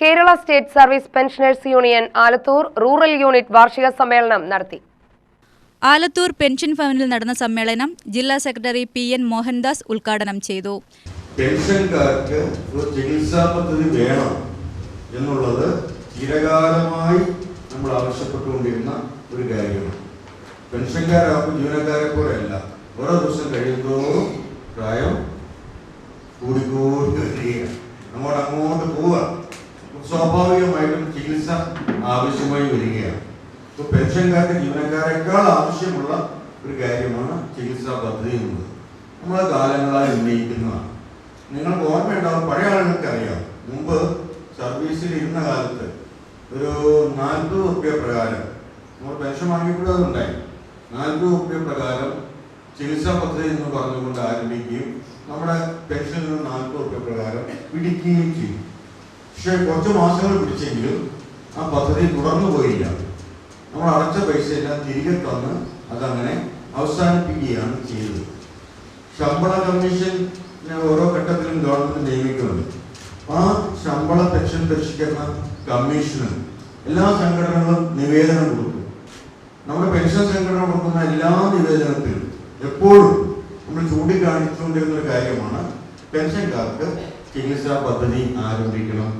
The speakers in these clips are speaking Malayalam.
Kerala state service pensioners union Alathur rural unit വാർഷിക സമ്മേളനം നടത്തി. ആലത്തൂർ പെൻഷൻ ഭവനിൽ നടന്ന സമ്മേളനം ജില്ലാ സെക്രട്ടറി പി എൻ മോഹൻദാസ് ഉദ്ഘാടനം ചെയ്തു. പെൻഷൻകാർക്ക് ഒരു ചികിത്സാ പദ്ധതി വേണം എന്നുള്ളത് ചിരകാലമായി നമ്മൾ ആവശ്യപ്പെട്ടുകൊണ്ടിരുന്ന ഒരു കാര്യമാണ്. പെൻഷൻകാരാകുമ്പോൾ ജീവനക്കാരെ പോലെയല്ല. ഓരോ ദിവസം കഴിയുമ്പോഴും പ്രായം കൂടിക്കൂടി അങ്ങോട്ട് അങ്ങോട്ട് പോവുക. സ്വാഭാവികമായിട്ടും ചികിത്സ ആവശ്യമായി വരികയാണ്. ഇപ്പൊ പെൻഷൻകാർക്ക് ജീവനക്കാരെക്കാൾ ആവശ്യമുള്ള ഒരു കാര്യമാണ് ചികിത്സാ പദ്ധതി എന്നുള്ളത്. നമ്മൾ കാലങ്ങളായി ഉന്നയിക്കുന്നതാണ്. നിങ്ങൾക്ക് ഓർമ്മയുണ്ടാവും പഴയ ആളുകൾക്ക് അറിയാം മുമ്പ് സർവീസിൽ ഇരുന്ന കാലത്ത് ഒരു നാൽപ്പത് റുപ്യ പ്രകാരം നമ്മൾ പെൻഷൻ വാങ്ങിയപ്പോഴും അതുണ്ടായി. നാൽപ്പത് റുപ്യ പ്രകാരം ചികിത്സാ പദ്ധതി എന്ന് പറഞ്ഞുകൊണ്ട് ആരംഭിക്കുകയും നമ്മുടെ പെൻഷനിൽ നിന്ന് നാൽപ്പത് റുപ്യ പ്രകാരം പിടിക്കുകയും ചെയ്യും പക്ഷേ കുറച്ച് മാസങ്ങൾ പിടിച്ചെങ്കിലും ആ പദ്ധതി തുടർന്നു പോയില്ല. നമ്മൾ അടച്ച പൈസ എല്ലാം തിരികെ തന്ന് അതങ്ങനെ അവസാനിപ്പിക്കുകയാണ് ചെയ്തത്. ശമ്പള കമ്മീഷൻ ഓരോ ഘട്ടത്തിലും ഗവൺമെന്റ് നിയമിക്കുന്നുണ്ട്. ആ ശമ്പള പെൻഷൻ പരിഷ്കരണ കമ്മീഷന് എല്ലാ സംഘടനകളും നിവേദനം കൊടുക്കും. നമ്മുടെ പെൻഷൻ സംഘടന കൊടുക്കുന്ന എല്ലാ നിവേദനത്തിലും എപ്പോഴും നമ്മൾ ചൂണ്ടിക്കാണിച്ചുകൊണ്ടിരുന്ന ഒരു കാര്യമാണ് പെൻഷൻകാർക്ക് പദ്ധതി ആരംഭിക്കണം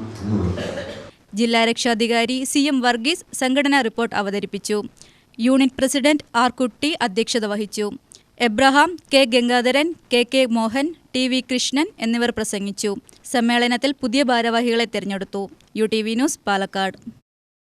ജില്ലാ രക്ഷാധികാരി സി എം വർഗീസ് സംഘടനാ റിപ്പോർട്ട് അവതരിപ്പിച്ചു. യൂണിറ്റ് പ്രസിഡന്റ് ആർ കുട്ടി അധ്യക്ഷത വഹിച്ചു. Abraham K Gangadharan K K Mohan T V Krishnan എന്നിവർ പ്രസംഗിച്ചു. സമ്മേളനത്തിൽ പുതിയ ഭാരവാഹികളെ തിരഞ്ഞെടുത്തു. U T V news Palakkad.